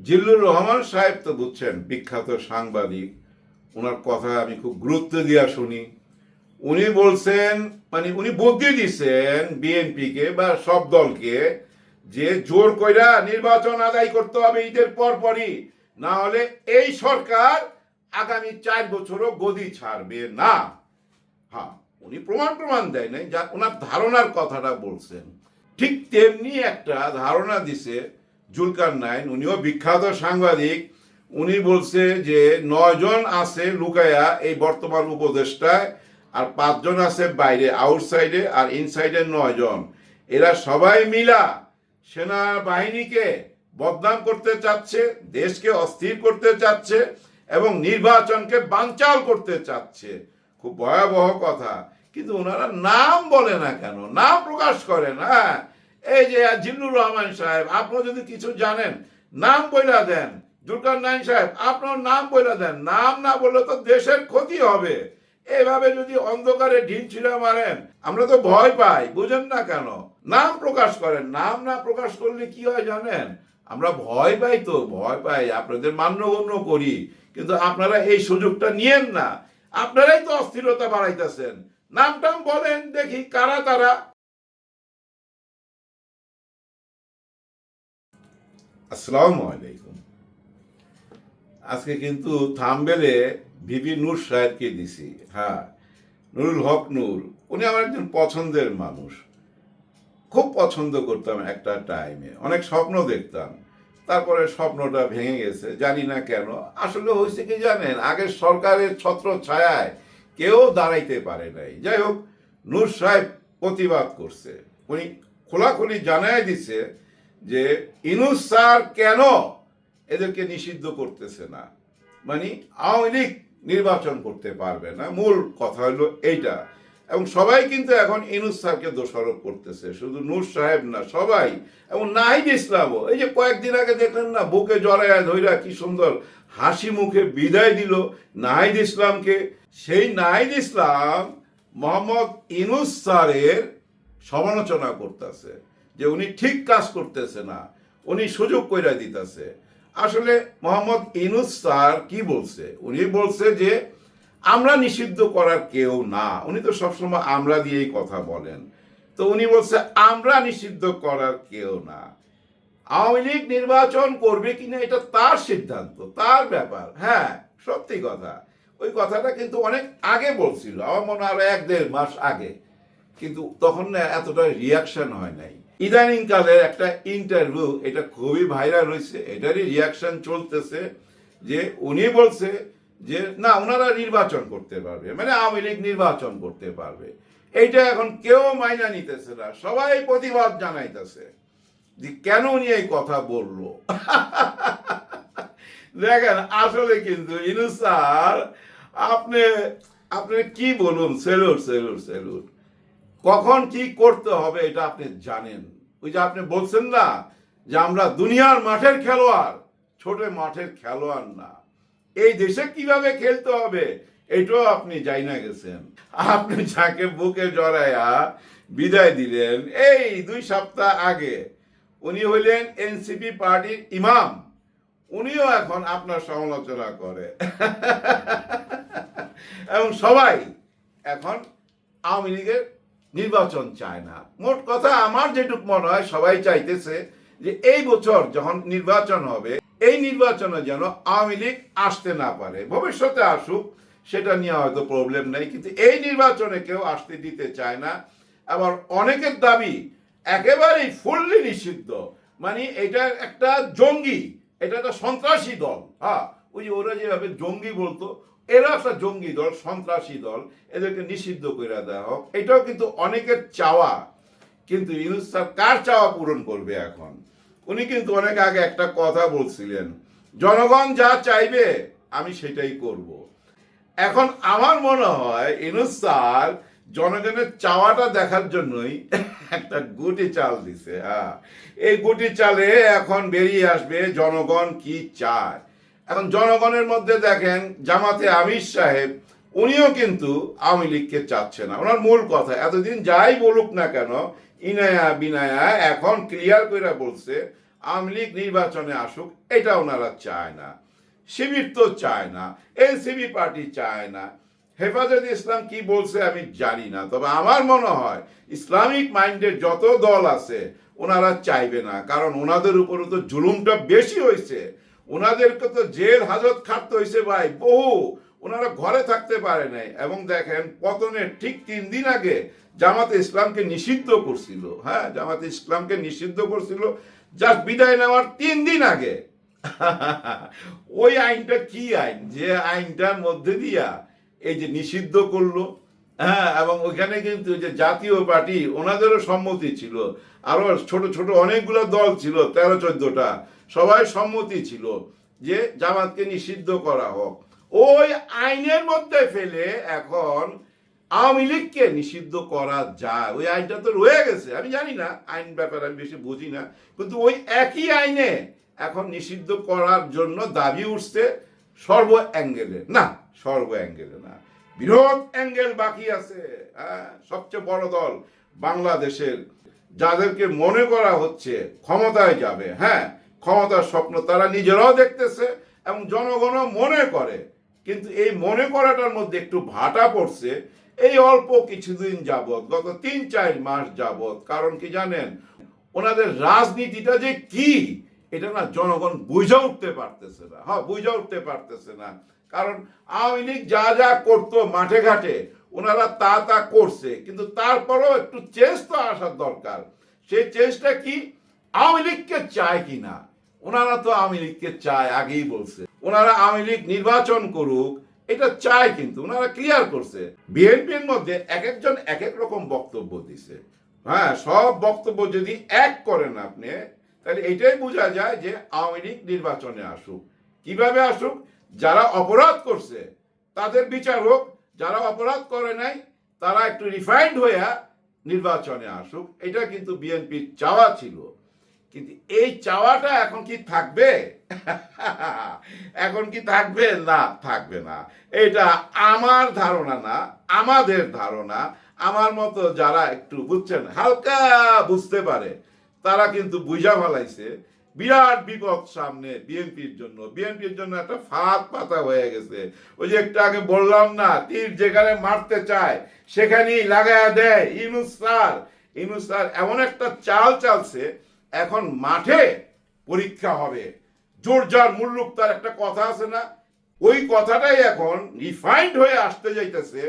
জিল্লুর রহমান সাহেব তো বুঝছেন, বিখ্যাত সাংবাদিক। ওনার কথা আমি খুব গুরুত্ব দিয়া শুনি। উনি বলছেন মানে উনি বুদ্ধি দিচ্ছেন বিএনপিকে বা সব দলকে যে জোর কইরা নির্বাচন আদায় করতে হবে ঈদের পর পরই না হলে এই সরকার আগামী চার বছরও গদি ছাড়বে না। হ্যাঁ উনি প্রমাণ প্রমাণ দেয় নাই, যা ওনার ধারণার কথাটা বলছেন। ঠিক তেমনি একটা ধারণা দিছে জুলকার নাইন, উনিও বিখ্যাত সাংবাদিক, উনি বলছে যে নয়জন আছে লুকায়া এই বর্তমান উপদেষ্টায় আর পাঁচজন আছে বাইরে, আউটসাইডে আর ইনসাইডে নয়জন। এরা সবাই মিলা সেনাবাহিনীকে বদনাম করতে চাচ্ছে, দেশকে অস্থির করতে চাচ্ছে এবং নির্বাচনকে বানচাল করতে চাচ্ছে। খুব ভয়াবহ কথা। কিন্তু ওনারা নাম বলে না কেন? নাম প্রকাশ করে না। এই যে জিল্লুর রহমান সাহেব আপনি যদি কিছু জানেন, নাম বইলা দেন। জুলকার নাইন সাহেব, আপনার নাম বইলা দেন। নাম না বললে তো দেশের ক্ষতি হবে। এভাবে যদি অন্ধকারে ঢিল ছিঁড়া মারেন, আমরা তো ভয় পাই, বুঝেন না কেন? নাম প্রকাশ করেন। নাম না প্রকাশ করলে কি হয় জানেন? আমরা ভয় পাই তো, ভয় পাই। আপনাদের মান্যগণ্য করি, কিন্তু আপনারা এই সুযোগটা নিয়েন না। আপনারাই তো অস্থিরতা বাড়াইতেছেন। নাম টাম বলেন, দেখি কারা তারা। আসসালামু আলাইকুম। আজকে কিন্তু থামবেলে নূর সাহেবকে দিছি। হ্যাঁ নুরুল হক নূর, উনি আমার একজন পছন্দের মানুষ। খুব পছন্দ করতাম একটা টাইমে অনেক স্বপ্ন দেখতাম। তারপরে স্বপ্নটা ভেঙে গেছে, জানি না কেন। আসলে হয়েছে কি জানেন, আগের সরকারের ছত্র ছায়ায় কেউ দাঁড়াইতে পারে নাই। যাই হোক, নূর সাহেব প্রতিবাদ করছে। উনি খোলাখুলি জানাই দিছে যে ইনুস স্যার কেন এদেরকে নিষিদ্ধ করতেছে না? মানে আওয়ামী লীগ নির্বাচন করতে পারবে না। মূল কথা হলো এইটা। এবং সবাই কিন্তু এখন ইনুস স্যারকে দোষারোপ করতেছে। শুধু নূর সাহেব না, সবাই। এবং নাহিদ ইসলামও। এই যে কয়েকদিন আগে দেখলেন না, বুকে জড়ায় ধৈরা কি সুন্দর হাসি মুখে বিদায় দিল নাহিদ ইসলামকে। সেই নাহিদ ইসলাম মোহাম্মদ ইনুস স্যারের সমালোচনা করতেছে। যে উনি ঠিক কাজ করতেছে না, উনি সুযোগ কইরা দিতেছে। আসলে মোহাম্মদ ইনুস স্যার কি বলছে? উনি বলছে যে, আমরা নিষিদ্ধ করার কেউ না। উনি তো সবসময় আমরা দিয়েই কথা বলেন। তো উনি বলছে, আমরা নিষিদ্ধ করার কেউ না। আওয়ামী লীগ নির্বাচন করবে কিনা এটা তার সিদ্ধান্ত, তার ব্যাপার। হ্যাঁ সত্যি কথা। ওই কথাটা কিন্তু অনেক আগে বলছিল, আমার মনে হয় এক দেড় মাস আগে। কিন্তু তখন না এতটা রিয়াকশন হয় নাই। ইদানিং কালের একটা ইন্টারভিউ এটা খুবই ভাইরাল হয়েছে এটারই রিয়াকশন চলতেছে যে উনি বলছে যে, না ওনারা নির্বাচন করতে পারবে। মানে আওয়ামী লীগ নির্বাচন করতে পারবে। এইটা এখন কেউ মাইনা নিতেছে না, সবাই প্রতিবাদ জানাইতেছে যে কেন উনি এই কথা বলল? দেখেন, আসলে কিন্তু ইনু স্যার, আপনি আপনি কি বলুন? Salute salute salute. কখন কি করতে হবে এটা আপনি জানেন। ওই যে আপনি বলছেন না যে আমরা দুনিয়ার মাঠের খেলোয়াড়, ছোট মাঠের খেলোয়াড় না। এই দেশে কীভাবে খেলতে হবে এটাও আপনি যাই না গেছেন। আপনি যাকে বুকে জড়াইয়া বিদায় দিলেন, এই দুই সপ্তাহ আগে উনি হইলেন এনসিপি পার্টির ইমাম। উনিও এখন আপনার সমালোচনা করে। এবং সবাই এখন আওয়ামী লীগের নির্বাচন চায় না। মোট কথা আমার যেটুক মনে হয়, সবাই চাইতেছে যে এই বছর যখন নির্বাচন হবে, এই নির্বাচনে যেন আওয়ামী লীগ আসতে না পারে। ভবিষ্যতে আসুক, সেটা নিয়ে হয়তো প্রবলেম নেই, কিন্তু এই নির্বাচনে কেউ আসতে দিতে চায় না। আবার অনেকের দাবি একেবারেই ফুললি নিষিদ্ধ। মানে এটা একটা জঙ্গি, এটা একটা সন্ত্রাসী দল। হ্যাঁ ওই ওরা যেভাবে জঙ্গি বলতো এরা একটা জঙ্গি দল, সন্ত্রাসী দল, এদেরকে নিষিদ্ধ করে দেওয়া হোক। এটাও কিন্তু অনেকের চাওয়া। কিন্তু ইউনুস স্যার কার চাওয়া পূরণ করবে এখন? উনি কিন্তু অনেক আগে একটা কথা বলছিলেন, জনগণ যা চাইবে, আমি সেটাই করব। এখন আমার মনে হয় স্যার জনগণের চাওয়াটা দেখার জন্যই একটা গুটি চাল দিছে হ্যাঁ। এই গুটি চালে এখন বেরিয়ে আসবে জনগণ কি চায়। এখন জনগণের মধ্যে দেখেন জামাতে আমির সাহেব, উনিও কিন্তু আওয়ামী লীগকে চাচ্ছে না। ওনার মূল কথা, এতদিন যাই বলুক না কেন, ইনায়া বিনায়া এখন ক্লিয়ার করে বলছে, আওয়ামী লীগ নির্বাচনে আসুক, এটা ওনারা চায় না। শিবির তো চায় না এনসিবি পার্টি চায় না। হেফাজত ইসলাম কি বলছে আমি জানি না, তবে আমার মনে হয় ইসলামিক মাইন্ডের যত দল আছে, ওনারা চাইবে না, কারণ ওনাদের উপরে তো জুলুমটা বেশি হয়েছে ওনাদেরকে তো জেল হাজত খাটতে হয়েছে ভাই, বহু। ওনারা ঘরে থাকতে পারে নাই। এবং দেখেন, পতনের ঠিক তিন দিন আগে জামাতে ইসলামকে নিষিদ্ধ করছিল। হ্যাঁ জামাতে ইসলামকে নিষিদ্ধ করছিল। জাস্ট বিদায় নেওয়ার তিন দিন আগে। ওই আইনটা কি আইন? যে আইনটার মধ্যে দিয়া এই যে নিষিদ্ধ করল হ্যাঁ এবং ওইখানে কিন্তু যে জাতীয় পার্টি, ওনাদেরও সম্মতি ছিল। আরও ছোট ছোট অনেকগুলো দল ছিল, তেরো, চোদ্দটা। সবাই সম্মতি ছিল যে জামাতকে নিষিদ্ধ করা হোক। ওই আইনের মধ্যে ফেলে এখন আওয়ামী লীগকে নিষিদ্ধ করা যায়। ওই আইনটা তো রয়ে গেছে। আমি জানি না, আইন ব্যাপারে আমি বেশি বুঝি না। কিন্তু ওই একই আইনে এখন নিষিদ্ধ করার জন্য দাবি উঠছে সর্ব অ্যাঙ্গেলে। না, সর্ব অ্যাঙ্গেলে না। বৃহৎ অ্যাঙ্গেল বাকি আছে। হ্যাঁ সবচেয়ে বড় দল বাংলাদেশের। যাদেরকে মনে করা হচ্ছে ক্ষমতায় যাবে। হ্যাঁ ক্ষমতার স্বপ্ন তারা নিজেরাও দেখতেছে এবং জনগণও মনে করে। কিন্তু এই মনে করাটার মধ্যে একটু ভাটা পড়ছে। এই অল্প কিছুদিন যাবৎ, গত তিন চার মাস যাবৎ, কারণ কি জানেন? ওনাদের রাজনীতিটা যে কি, এটা না জনগণ বুঝে উঠতে পারতেছে না। হ্যাঁ বুঝে উঠতে পারতেছে না। কারণ আওয়ামী লীগ যা যা করতো মাঠে ঘাটে, ওনারা তা তা করছে। কিন্তু তারপরেও একটু চেঞ্জ তো আসার দরকার। সেই চেঞ্জটা কি আওয়ামী লীগকে চায় কি না? ওনারা তো আওয়ামী লীগকে চায়, আগেই বলছে। ওনারা আওয়ামী লীগ নির্বাচন করুক, এটা চায় কিন্তু, ওনারা ক্লিয়ার করছে। বিএনপির মধ্যে এক একজন এক এক রকম বক্তব্য দিছে। হ্যাঁ সব বক্তব্য যদি এক করেন আপনি, তাহলে এটাই বোঝা যায় যে আওয়ামী লীগ নির্বাচনে আসুক। কীভাবে আসুক? যারা অপরাধ করছে, তাদের বিচার হোক। যারা অপরাধ করে নাই, তারা একটু রিফাইন্ড হইয়া নির্বাচনে আসুক। এটা কিন্তু বিএনপির চাওয়া ছিল। কিন্তু এই চাওয়াটা এখন কি থাকবে? এখন কি থাকবে? না থাকবে না। এটা আমার ধারণা না, আমাদের ধারণা। আমার মতো যারা একটু বুঝছেন, হালকা বুঝতে পারে, তারা কিন্তু বুঝা ফেলাইছে, বিরাট বিপদ সামনে বিএনপির জন্য। বিএনপির জন্য একটা ফাঁদ পাতা হয়ে গেছে। ওই যে একটু আগে বললাম না, তীর যেখানে মারতে চায়, সেখানেই লাগায়া দেয় ইনুস স্যার। এমন একটা চাল চালছে এখন মাঠে পরীক্ষা হবে। জোরজার মুল্লুক, তার একটা কথা আছে না? ওই কথাটাই এখন রিফাইন্ড হয়ে আসতে যাইতেছে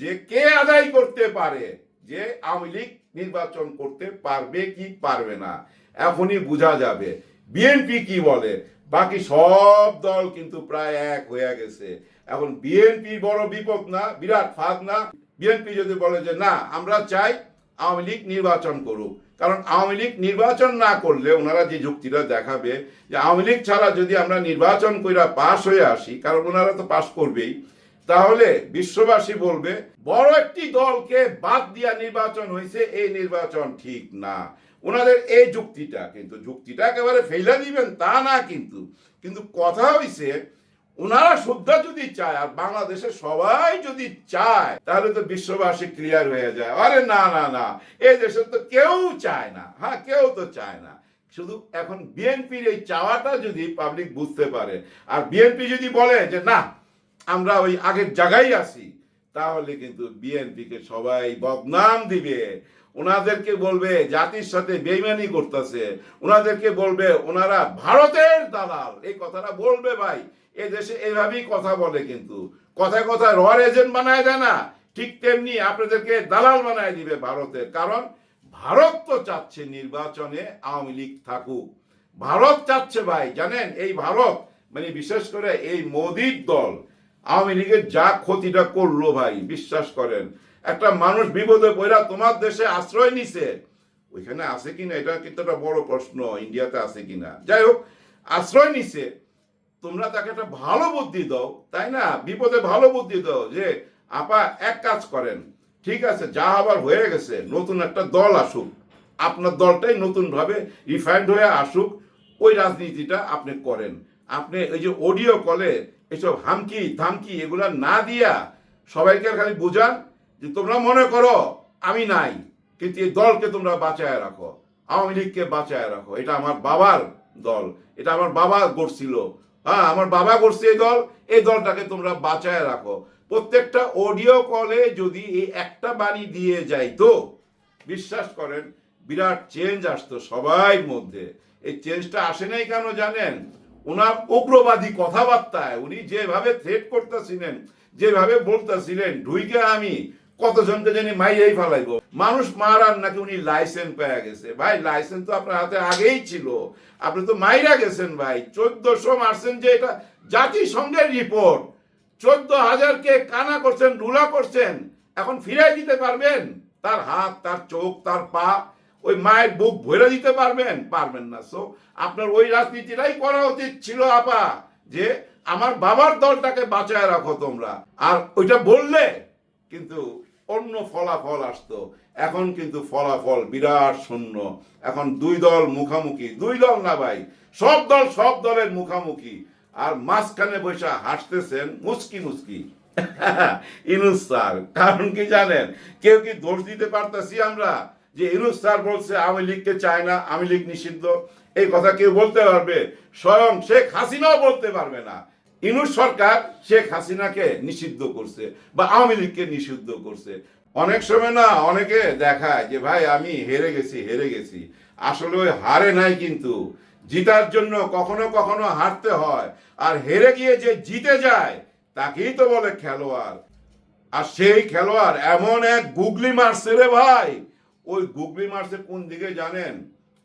যে কে আদায় করতে পারে, যে আওয়ামী লীগ নির্বাচন করতে পারবে কি পারবে না, এখনই বোঝা যাবে। বিএনপি কি বলে? বাকি সব দল কিন্তু প্রায় এক হয়ে গেছে। এখন বিএনপি বড় বিপদ না, বিরাট ফাঁদ না? বিএনপি যদি বলে যে না, আমরা চাই আওয়ামী লীগ নির্বাচন করুক কারণ আওয়ামী লীগ নির্বাচন না করলে ওনারা যে যুক্তিটা দেখাবে যে আওয়ামী লীগ ছাড়া যদি আমরা নির্বাচন কইরা পাশ হয়ে আসি, কারণ ওনারা তো পাশ করবেই, তাহলে বিশ্ববাসী বলবে, বড় একটি দলকে বাদ দিয়া নির্বাচন হয়েছে এই নির্বাচন ঠিক না। ওনাদের এই যুক্তিটা, কিন্তু যুক্তিটা একেবারে ফেলে দিবেন তা না কিন্তু। কিন্তু কথা হইছে ওনারা শ্রদ্ধা যদি চায়, আর বাংলাদেশের সবাই যদি চায়, তাহলে তো বিশ্ববাসী ক্লিয়ার হয়ে যায়। আরে না না না, এই দেশে তো কেউ চায় না। হ্যাঁ কেউ তো চায় না। শুধু এখন বিএনপির এই চাওয়াটা যদি পাবলিক বুঝতে পারে, আর বিএনপি যদি বলে যে, না, আমরা ওই আগের জায়গায় আছি, তাহলে কিন্তু বিএনপিকে সবাই বদনাম দিবে। ওনাদেরকে বলবে, জাতির সাথে বেইমানি করতেছে। ওনাদেরকে বলবে, ওনারা ভারতের দালাল। এই কথাটা বলবে ভাই। এ দেশে এভাবেই কথা বলে কিন্তু। কথায় কথায় রয়ার এজেন্ট বানায় দেয় না। ঠিক তেমনি আপনাদেরকে দালাল বানায় দিবে ভারতের। কারণ ভারত তো চাচ্ছে নির্বাচনে আওয়ামী লীগ থাকুক। ভারত চাচ্ছে ভাই, জানেন? এই ভারত মানে বিশেষ করে এই মোদির দল, আওয়ামী লীগের যা ক্ষতিটা করল ভাই, বিশ্বাস করেন। একটা মানুষ বিপদে পড়া তোমার দেশে আশ্রয় নিছে। ওইখানে আছে কিনা? এটা কিন্তু একটা বড় প্রশ্ন, ইন্ডিয়াতে আছে কিনা? যাই হোক, আশ্রয় নিছে। তোমরা তাকে একটা ভালো বুদ্ধি দাও, তাই না? বিপদে ভালো বুদ্ধি দাও যে, আপা, এক কাজ করেন, ঠিক আছে, যা আবার হয়ে গেছে, নতুন একটা দল আসুক, আপনার দলটাই নতুন ভাবে রিফাইন্ড হয়ে আসুক, ওই রাজনীতিটা আপনি করেন। আপনি ওই যে অডিও কলে এসব হামকি ধামকি এগুলা না দিয়া সবাইকে খালি বোঝান যে, তোমরা মনে করো, আমি নাই, কিন্তু এই দলকে তোমরা বাঁচায় রাখো, আওয়ামী লীগকে বাঁচায় রাখো। এটা আমার বাবার দল, এটা আমার বাবা গড়ছিল হ্যাঁ আমার বাবা করছে এই দল, এই দলটাকে তোমরা বাঁচায় রাখো। প্রত্যেকটা অডিও কলে যদি এই একটা বাণী দিয়ে যাই তো বিশ্বাস করেন, বিরাট চেঞ্জ আসতো সবাই মধ্যে। এই চেঞ্জটা আসে নাই কেন জানেন? ওনার উগ্রবাদী কথাবার্তায় উনি যেভাবে থ্রেট করতেছিলেন, যেভাবে বলতেছিলেন, ঢুইকে আমি কতজনকে জানি মাইয়াই ফেলাইব। মানুষ মারার নাকি উনি লাইসেন্স পেয়ে গেছে। ভাই লাইসেন্স তো আপনার হাতে আগেই ছিল। আপনি তো মাইরা গেছেন ভাই। চোদ্দশো মারছেন যে এটা জাতিসংঘের রিপোর্ট চোদ্দ হাজারকে কানা করছেন, রুলা করছেন, এখন ফিরাই দিতে পারবেন? তার হাত, তার চোখ, তার পা, ওই মায়ের বুক ভরে দিতে পারবেন? পারবেন না। সো আপনার ওই রাজনীতিটাই করা উচিত ছিল আপা, যে আমার বাবার দলটাকে বাঁচায় রাখো তোমরা। আর ওইটা বললে, কিন্তু অন্য ফলাফল আসতো। এখন কিন্তু ফলাফল বিরাট শূন্য। এখন দুই দল মুখামুখি, দুই দল না ভাই, সব দল সব দলের মুখামুখি। আর মাঝখানে বৈশা হাসতেছেন মুস্কি মুস্কি ইনুস স্যার, কারণ কি জানেন, কেউ কি দোষ দিতে পারতাছি আমরা? যে ইনুস স্যার বলছে, আমি লিখতে চাই না, আমি লিখ নিষিদ্ধ। এই কথা কেউ বলতে পারবে? স্বয়ং শেখ হাসিনাও বলতে পারবে না। ইনুস সরকার শেখ হাসিনাকে নিষিদ্ধ করছে বা আওয়ামী লীগকে নিষিদ্ধ করছে। অনেক সময় না অনেকে দেখায় যে, ভাই, আমি হেরে গেছি হেরে গেছি। আসলে ওই হারে নাই কিন্তু। জিতার জন্য কখনো কখনো হারতে হয়। আর হেরে গিয়ে যে জিতে যায়, তাকেই তো বলে খেলোয়াড়। আর সেই খেলোয়াড় এমন এক গুগলি মারছে রে ভাই। ওই গুগলি মারছে কোন দিকে জানেন?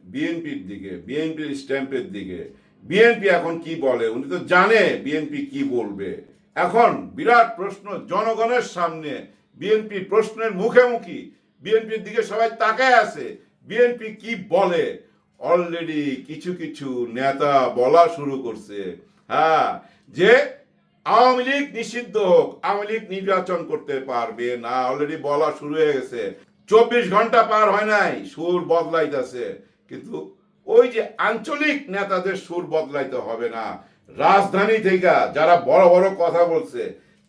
বিএনপির দিকে, বিএনপির স্ট্যাম্পের দিকে। বিএনপি এখন কি বলে? উনি তো জানে বিএনপি কি বলবে। এখন বিরাট প্রশ্ন জনগণের সামনে। বিএনপির প্রশ্নের মুখে মুখোমুখি। বিএনপির দিকে সবাই তাকায় আছে। বিএনপি কি বলে? অলরেডি কিছু কিছু নেতা বলা শুরু করছে। হ্যাঁ যে আওয়ামী লীগ নিষিদ্ধ হোক, আওয়ামী লীগ নির্বাচন করতে পারবে না অলরেডি বলা শুরু হয়ে গেছে। চব্বিশ ঘণ্টা পার হয় নাই, সুর বদলাইতেছে। কিন্তু ওই যে আঞ্চলিক নেতাদের সুর বদলাইতে হবে না। রাজধানী থেকে যারা বড় বড় কথা বলছে,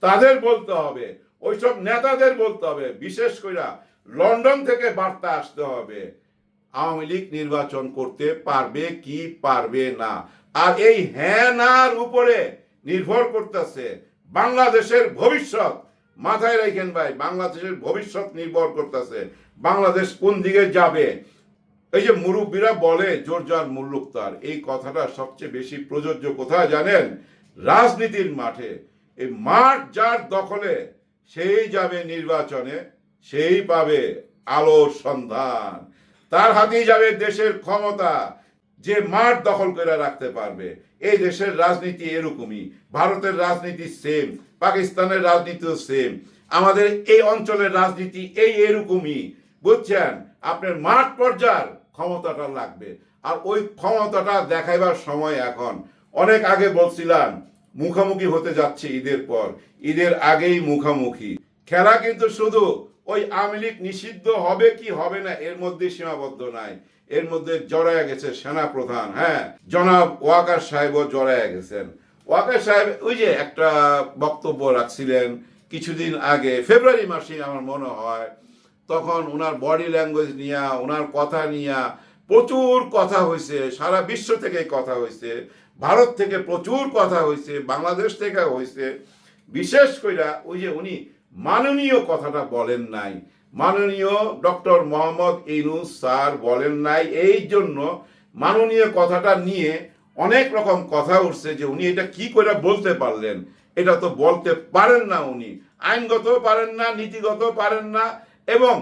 তাদের বলতে হবে। ওইসব নেতাদের বলতে হবে। বিশেষ করে লন্ডন থেকে বার্তা আসতে হবে। আওয়ামী লীগ নির্বাচন করতে পারবে কি পারবে না। আর এই হ্যাঁ নার উপরে নির্ভর করতেছে। বাংলাদেশের ভবিষ্যৎ মাথায় রাখেন ভাই, বাংলাদেশের ভবিষ্যৎ নির্ভর করতেছে। বাংলাদেশ কোন দিকে যাবে? এই যে মুরব্বীরা বলে, জোর যার মুল্লুক তার, এই কথাটা সবচেয়ে বেশি প্রযোজ্য কোথায় জানেন? রাজনীতির মাঠে। এই মাঠ যার দখলে, সেই যাবে নির্বাচনে, সেই পাবে আলোর সন্ধান। তার হাতেই যাবে দেশের ক্ষমতা, যে মাঠ দখল করে রাখতে পারবে। এই দেশের রাজনীতি এরকমই। ভারতের রাজনীতি সেম পাকিস্তানের রাজনীতিও সেম আমাদের এই অঞ্চলের রাজনীতি এই এরকমই। বুঝছেন? আপনার মাঠ পর্যায়ের ক্ষমতাটা লাগবে। আর ওই ক্ষমতাটা দেখাইবার সময় এখন। অনেক আগে বলছিলাম, মুখোমুখি হতে যাচ্ছে ঈদের পর। ঈদের আগেই মুখোমুখি। খেলা কিন্তু শুধু ওই আওয়ামী লীগ নিষিদ্ধ হবে কি হবে না, এর মধ্যে সীমাবদ্ধ নাই। এর মধ্যে জড়ায় গেছে সেনা প্রধান হ্যাঁ? জনাব ওয়াকার সাহেবও জড়ায় গেছেন। ওয়াকার সাহেব, ওই যে একটা বক্তব্য রাখছিলেন কিছুদিন আগে, ফেব্রুয়ারি মাসে আমার মনে হয় তখন ওনার বডি ল্যাঙ্গুয়েজ নিয়ে ওনার কথা নিয়ে প্রচুর কথা হয়েছে সারা বিশ্ব থেকে কথা হয়েছে ভারত থেকে প্রচুর কথা হয়েছে বাংলাদেশ থেকে হয়েছে বিশেষ কইরা ওই যে উনি মাননীয় কথাটা বলেন নাই। মাননীয় ডক্টর মোহাম্মদ ইনুস স্যার বলেন নাই। এই জন্য মাননীয় কথাটা নিয়ে অনেক রকম কথা উঠছে যে উনি এটা কি করে বলতে পারলেন। এটা তো বলতে পারেন না উনি। আইনগত পারেন না নীতিগত পারেন না। এবং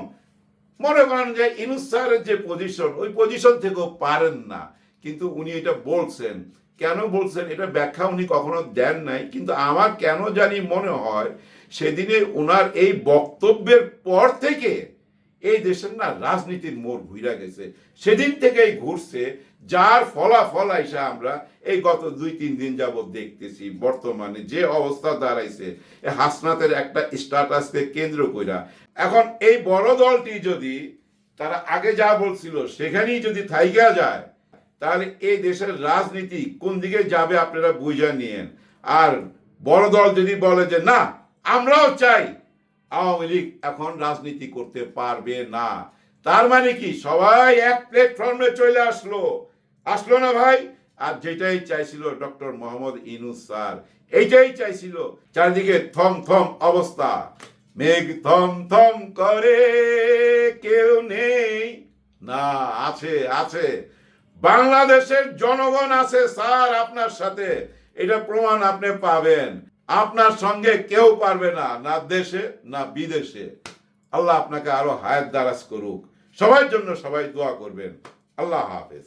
মনে করেন যে ইনুস স্যারের যে পজিশন ওই পজিশন থেকেও পারেন না। কিন্তু উনি এটা বলছেন। কেন বলছেন? এটা ব্যাখ্যা উনি কখনো দেন নাই। কিন্তু আমার কেন জানি মনে হয়, সেদিনে ওনার এই বক্তব্যের পর থেকে এই দেশের না রাজনীতির মোড় ঘুরে গেছে। সেদিন থেকেই ঘুরছে যার ফলাফল আইসা আমরা এই গত দুই, তিন দিন যাবৎ দেখতেছি, বর্তমানে যে অবস্থা দাঁড়াইছে হাসনাতের একটা স্ট্যাটাসকে কেন্দ্র কইরা। এখন এই বড় দলটি যদি তারা আগে যা বলছিল সেখানেই যদি থাইকা যায়, তাহলে এই দেশের রাজনীতি কোন দিকে যাবে আপনারা বুঝে নিয়েন। আর বড় দল যদি বলে যে, না, আমরাও চাই আওয়ামী লীগ এখন রাজনীতি করতে পারবে না। তার মানে কি? সবাই এক প্ল্যাটফর্মে চলে আসলো। আসলো না ভাই? আর যেটাই চাইছিল ডক্টর মোহাম্মদ ইনুস স্যার, এইটাই চাইছিল চারিদিকে থম থম অবস্থা। মেঘ থম থম করে কেউ নেই। না, আছে আছে। বাংলাদেশের জনগণ আছে স্যার আপনার সাথে। এটা প্রমাণ আপনি পাবেন। আপনার সঙ্গে কেউ পারবে না না দেশে, না বিদেশে। আল্লাহ আপনাকে আরও হায়াত দারাজ করুক। সবার জন্য সবাই দোয়া করবেন। আল্লাহ হাফেজ।